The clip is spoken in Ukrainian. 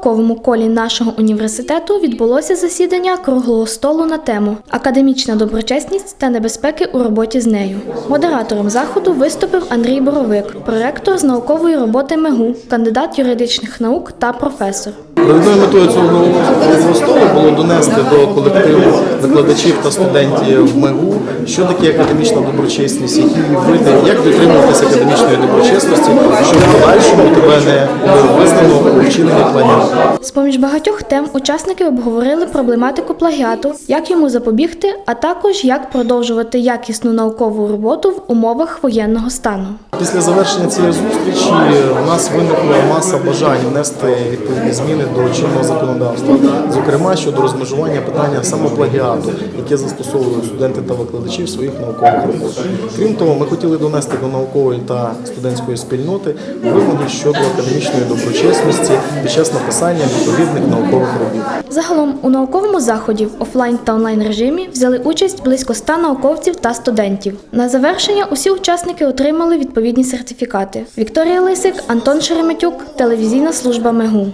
науковому колі нашого університету відбулося засідання круглого столу на тему Академічна доброчесність та небезпеки у роботі з нею. Модератором заходу виступив Андрій Боровик, проректор з наукової роботи МЕГУ, кандидат юридичних наук та професор. Метою цього круглого було донести до колективу викладачів та студентів МЕГУ, що таке академічна доброчесність, які види, як дотримуватися академічної доброчесності, щоб в подальшому тебе не визнано у вчиненні планів. З-поміж багатьох тем учасники обговорили проблематику плагіату, як йому запобігти, а також як продовжувати якісну наукову роботу в умовах воєнного стану. Після завершення цієї зустрічі у нас виникла маса бажань внести відповідні зміни до чинного законодавства, зокрема щодо розмежування питання самоплагіату, яке застосовують студенти та викладачі в своїх наукових роботах. Крім того, ми хотіли донести до наукової та студентської спільноти вимоги щодо академічної доброчесності під час написання відповідних наукових робіт. Загалом у науковому заході в офлайн та онлайн режимі взяли участь близько 100 науковців та студентів. На завершення усі учасники отримали відповідні сертифікати. Вікторія Лисик, Антон Шереметюк, телевізійна служба МЕГУ.